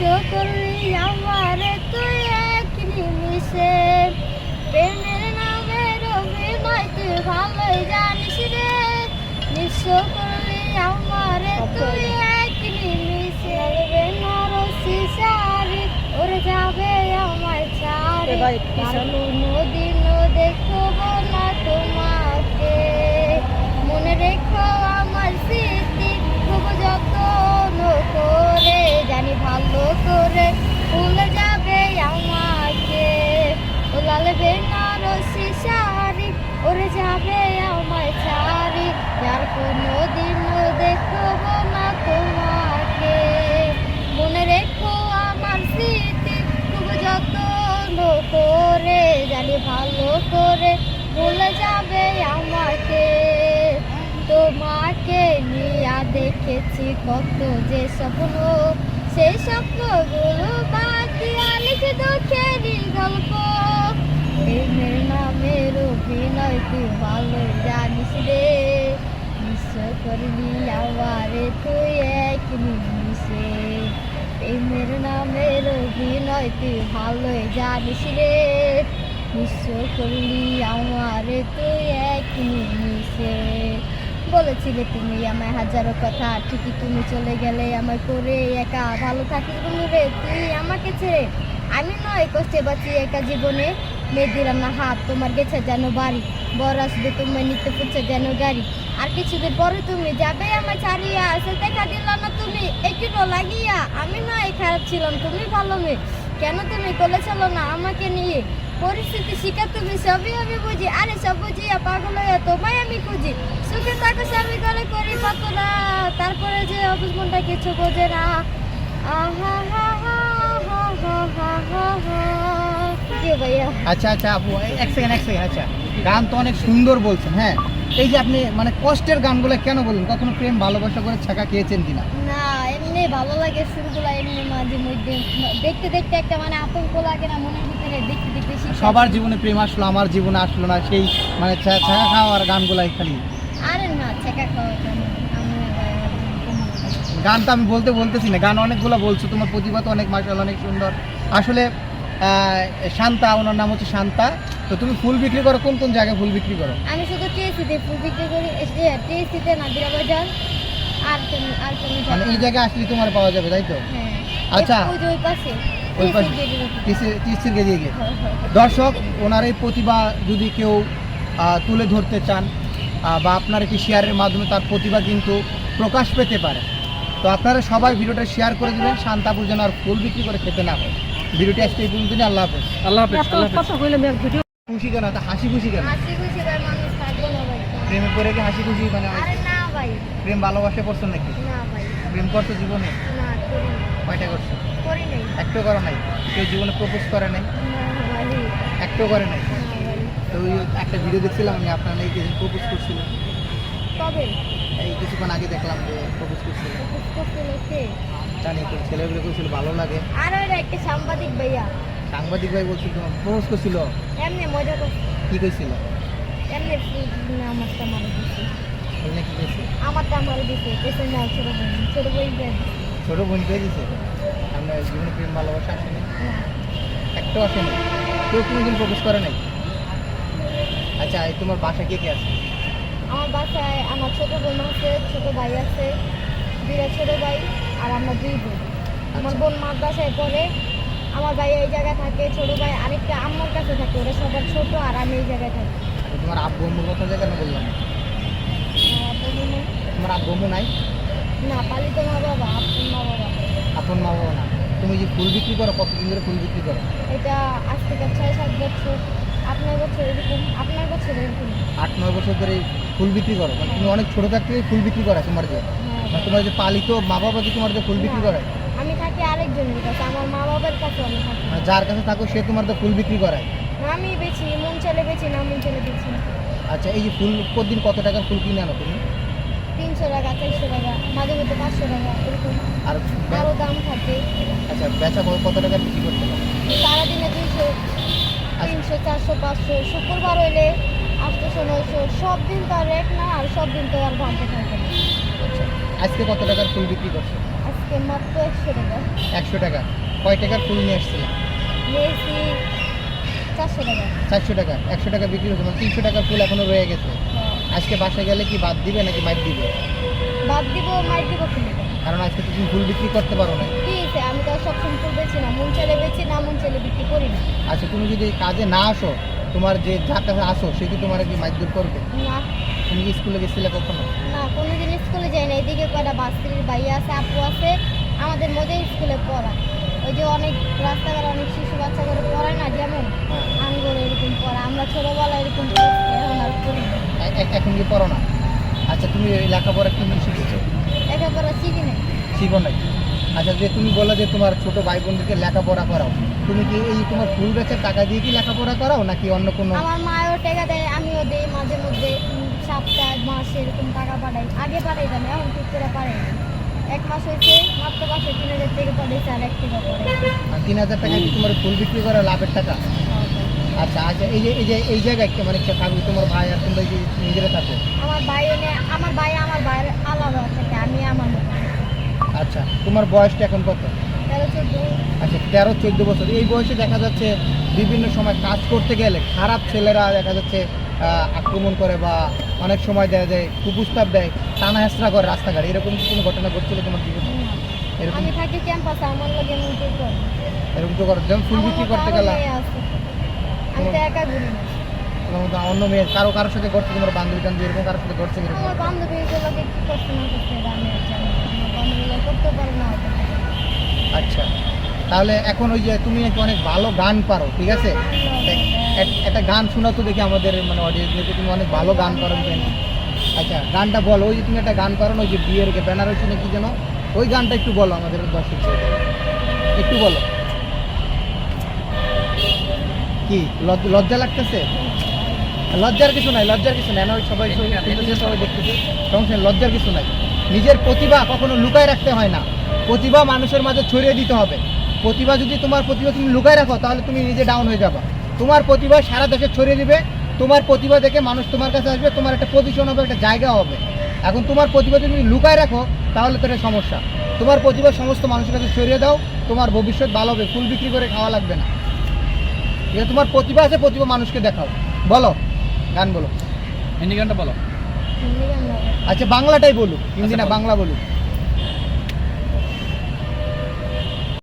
করলি আমার তুই এক নিমিষে প্রেমের নামে অভিনয় তুই ভালোই জানিস রে নিঃস্ব করলি আমার তুই এক নিমিষে বেনার শাড়ি ওর যাবে আমার চারে এবার লাল বেনারসি শাড়ি ওরে যাবে আমার শাড়ি যার কোনো দিনও দেখব না তোমাকে। মনে রেখো আমার স্মৃতি খুব যত্ন করে, জানি ভালো করে ভুলে যাবে আমাকে। তোমাকে নিয়ে দেখেছি কত যে স্বপ্ন, সেই স্বপ্নগুলো বাকি লিখে দুঃখেরই গল্প। প্রেমের নামের অভিনয় তুই ভালো জানিস রে নিশ্চয় করলি আমারে তুই এক নিমিষে প্রেমের নামের অভিনয় তুই ভালোই জানিস রে নিশ্চয় করলি আমারে তুই এক নিমিষে বলেছিলে তুমি আমায় হাজারো কথা, ঠিকই তুমি চলে গেলে আমায় করে একা। ভালো থাকিস বন্ধু রে, তুই আমাকে ছেড়ে। আমি নয় কষ্টে বাঁচি একা জীবনে। মেয়ে দিলাম না হাত তোমার গেছে যেন বাড়ি। বর আসবে তোমায় নিতে পুচ্ছে যেন গাড়ি। আর কিছুদিন পরে তুমি যাবে আমার ছাড়িয়া। সে দেখা দিল না তুমি। একটু লাগিয়া। আমি না এই খারাপ ছিলাম। তুমি ভালো মেয়ে। কেন তুমি কোলে চলো না আমাকে নিয়ে? পরিস্থিতি শিখা তুমি সবই আমি বুঝি। আরে সব বুঝিয়া পাগল হইয়া তোমায় আমি খুঁজি। সুখে থাকো স্বামী গলে করি কত না তারপরে যে অফিস মনটা কিছু বোঝে না। আহা হা হা হা হা হা হা। ভাইয়া। আচ্ছা আচ্ছা আপু এক সেকেন্ড এক সেকেন্ড আচ্ছা। গান তো অনেক সুন্দর বলছেন হ্যাঁ? এই যে আপনি মানে কষ্টের গানগুলো কেন বলুন কখনো প্রেম ভালোবাসা করে ছাকা খেয়েছেন কিনা? না এমনি ভালো লাগে সুরগুলা এমনি মাঝে মধ্যে। দেখতে দেখতে একটা মানে আতঙ্ক লাগে না মনের ভিতরে দেখতে দেখতে সবার জীবনে প্রেম আসলো আমার জীবনে আসলো না সেই মানে ছাকা খাওয়ার গানগুলাই খালি। আরে না ছেকা খাওয়া কেন আমি গান তো আমি বলতে বলতেছি না গান অনেকগুলো বলছো তোমার প্রতিভা তো অনেক মাসাল অনেক সুন্দর। আসলে শান্তা ওনার নাম হচ্ছে শান্তা। তো তুমি ফুল বিক্রি করো কোন কোন জায়গায় ফুল বিক্রি করো? আমি শুধু টিএসসিতে ফুল বিক্রি করি টিএসসিতে নাদিরা বাজার আর তুমি আর তুমি মানে এই জায়গায় আসলে তোমার পাওয়া যাবে তাই তো? হ্যাঁ। আচ্ছা। ওই যে ওই পাশে। ওই পাশে? গেজে গিয়ে। হ্যাঁ, হ্যাঁ। দর্শক ওনার এই প্রতিভা যদি কেউ তুলে ধরতে চান বা আপনার একটি শেয়ারের মাধ্যমে তার প্রতিভা কিন্তু প্রকাশ পেতে পারে। তো আপনারা সবাই ভিডিওটা শেয়ার করে দেবেন শান্তাপুর যেন আর ফুল বিক্রি করে খেতে না হয় ভিডিওটি আজকে এই পর্যন্ত আল্লাহ হাফেজ। আল্লাহ হাফেজ কথা হইলে আমি ভিডিও? খুশি কেন? তা হাসি খুশি কেন? হাসি খুশি ভাই মানুষ থাকব না ভাই প্রেমে পড়ে কি হাসি খুশি? মানে আরে না ভাই। প্রেম ভালোবাসা করছ নাকি? না ভাই। প্রেম করছ জীবনে? না কয়টা করছ? করি নাই। একটাও করো নাই? কেউ জীবনে প্রপোজ করে নাই? একটাও করে নাই? তো ওই একটা ভিডিও দেখছিলাম আমি আপনার নাকি কিছু প্রপোজ করছিল কবে? এই কিছুক্ষণ আগে দেখলাম যে প্রপোজ করছিল করছিল কে? জানি তো ছেলেগুলো করছিল ভালো লাগে। আর ওই একটা সাংবাদিক ভাইয়া। সাংবাদিক ভাই বলছিল তোমার প্রপোজ করছিল এমনি মজা কি কইছিল? এমনি আমারটা মারা দিছে। বললে কি কইছে? আমারটা মারা দিছে আর ছোট বোন ছোট বোন দিছে। ছোট বোন কে দিছে? আপনার জীবনে প্রেম ভালোবাসা আসেনি? না। একটাও আসেনি? কেউ কোনোদিন প্রপোজ করে নাই? আচ্ছা তোমার বাসা কে কে আছে? আমার বাসায় আমার ছোট বোন আছে ছোট ভাই আছে দুইটা ছোট ভাই। আর আমরা দুই বোন। আমার বোন মাদ্রাসায় পড়ে আমার ভাই এই জায়গায় থাকে ছোট ভাই আরেকটা আম্মার কাছে থাকে ওরা সবার ছোট আর আমি এই জায়গায় থাকি। আচ্ছা তোমার আব্বু আম্মুর কথা জায়গা না বললাম? তোমার আব্বু আম্মু নাই? না পালিত মা বাবা আপন মা বাবা। আপন মা বাবা না। তুমি যে ফুল বিক্রি করো কতদিন ধরে ফুল বিক্রি করো? এটা আজ থেকে ছয় সাত বছর আপনার বছর এরকম আপনার বছর এরকম। আট নয় বছর ধরে ফুল বিক্রি করো? মানে তুমি অনেক ছোট থাকতে ফুল বিক্রি করা তোমার যে? হ্যাঁ। তোমার যে পালিত মা বাবা কি তোমার যে ফুল বিক্রি করে আমি থাকি আরেকজনের কাছে আমার মা বাবার কাছে আমি থাকি। মানে যার কাছে থাকো সে তোমার তো ফুল বিক্রি করায়। আমি বেছি মন চলে বেছি না মন চলে বেছি আচ্ছা এই যে ফুল প্রতিদিন কত টাকার ফুল কিনে আনো তুমি? তিনশো টাকা চারশো টাকা মাঝে মধ্যে পাঁচশো টাকা এরকম। আর আরও দাম থাকে। আচ্ছা বেচা কত- কত টাকা বিক্রি করতে পারো সারাদিনে দুইশো তিনশো চারশো পাঁচশো শুক্রবার হইলে আটশোশো নয়শো সব দিন তো আর এক না আর সব দিন তো আর ভাবতে থাকে না। আচ্ছা। আজকে কত টাকার ফুল বিক্রি করছ? আজকে মাত্র একশো টাকা। একশো টাকা। কয় টাকার ফুল নিয়ে নিয়েছি চারশো টাকা। চারশো টাকা। একশো টাকা বিক্রি হচ্ছে মানে তিনশো টাকার ফুল এখনও রয়ে গেছে। হ্যাঁ। আজকে বাসায় গেলে কি বাদ দিবে নাকি মাইট দিবে? বাদ দিব মাইর দিব কিনে কারণ আজকে তুমি ফুল বিক্রি করতে পারো না কি হয়েছে? আমি তো সবসময় ফুল বেছি না। মন চাইলে বেছি না মন চাইলে বিক্রি করি না। আচ্ছা তুমি যদি কাজে না আসো তোমার যে যার কাছে আসো সে কি তোমার কি মাইদুর করবে? না। তুমি কি স্কুলে গেছিলে কখনো? কোনোদিন স্কুলে যাই না। এদিকে কয়টা বাস্তির ভাই আছে আপু আছে আমাদের মধ্যে স্কুলে পড়া। ওই যে অনেক রাস্তাঘাট অনেক শিশু বাচ্চা করে পড়ায় না যেমন? হ্যাঁ। আঙ্গুর এরকম পড়া আমরা ছোটোবেলায় এরকম এখন আর না। এখন কি পড়ো না? আচ্ছা তুমি লেখাপড়া কি শিখেছো? লেখাপড়া শিখি নাই। শিখো নাই? আচ্ছা যে তুমি বললে যে তোমার ছোট ভাই বোনদেরকে লেখাপড়া করাও তুমি কি এই তোমার ফুল বেচের টাকা দিয়ে কি লেখাপড়া করাও নাকি অন্য কোনো? আমার মায়ও টাকা দেয় আমিও দেই মাঝে মধ্যে সপ্তাহ মাসে এরকম টাকা পাঠাই। আগে পাঠাইতাম এখন ঠিক করে না। এক মাস হয়েছে মাত্র মাসে তিন হাজার টাকা পাঠাইছে আর এক টাকা পরে আর তিন হাজার টাকা কি তোমার ফুল বিক্রি করা লাভের টাকা? আচ্ছা আচ্ছা এই যে এই যে এই জায়গায় কে মানে থাকবে? তোমার ভাই আর তোমরা নিজেরা থাকো? আমার ভাই এনে আমার ভাই আমার ভাইয়ের আলাদা থাকে আমি আমার মতো আচ্ছা তোমার বয়সটা এখন কত? আচ্ছা তেরো চোদ্দ বছর। এই বয়সে দেখা যাচ্ছে বিভিন্ন সময় কাজ করতে গেলে খারাপ ছেলেরা দেখা যাচ্ছে আক্রমণ করে বা অনেক সময় দেয় দেয় কুপ্রস্তাব দেয় টানা হেসরা করে রাস্তাঘাটে। এরকম কি কোনো ঘটনা ঘটছিল তোমার জীবনে? এরকম? আমি থাকি ক্যাম্পাসে আমার লগে এরকম তো করে। যেমন ফুল বিক্রি করতে গেলাম আমি তো একা ঘুরি না। অন্য মেয়ে কারও কারোর সাথে ঘটছে তোমার বান্ধবী টান্ধবী এরকম কারোর সাথে ঘটছে আমার কি না করতে এটা আমি আর জানি না। আমার বান্ধবীগুলো করতে পারে না আচ্ছা। তাহলে এখন ওই যে তুমি নাকি অনেক ভালো গান পারো ঠিক আছে? এক- এক- একটা গান শোনাও তো দেখি আমাদের মানে অডিয়েন্সদেরকে তুমি অনেক ভালো গান পারো আচ্ছা গানটা বলো ওই যে তুমি একটা গান পারো ওই যে বিয়ের ব্যানার হয়েছে নাকি যেন? ওই গানটা একটু বলো আমাদের দর্শক একটু বলো। কি লজ- লজ্জা লাগতেছে? লজ্জার কিছু নাই লজ্জার কিছু নাই। না সবাই সবাই দেখতেছে। সমস্যা লজ্জার কিছু নাই। নিজের প্রতিভা কখনো লুকায় রাখতে হয় না। প্রতিভা মানুষের মাঝে ছড়িয়ে দিতে হবে। প্রতিভা যদি তোমার প্রতিভা তুমি লুকায় রাখো তাহলে তুমি নিজে ডাউন হয়ে যাবে। তোমার প্রতিভা সারা দেশে ছড়িয়ে দিবে। তোমার প্রতিভা দেখে মানুষ তোমার কাছে আসবে তোমার একটা পজিশন হবে একটা জায়গা হবে। এখন তোমার প্রতিভা যদি তুমি লুকায় রাখো তাহলে তো এটা সমস্যা। তোমার প্রতিভা সমস্ত মানুষের কাছে ছড়িয়ে দাও তোমার ভবিষ্যৎ ভালো হবে ফুল বিক্রি করে খাওয়া লাগবে না। আছে তোমার প্রতিভা আছে প্রতিভা মানুষকে দেখাও। বলো গান বলো। হিন্দি গানটা বলো। হিন্দি গান গাবো। আচ্ছা বাংলাটাই বলুক হিন্দি না আচ্ছা, বাংলা বলুক।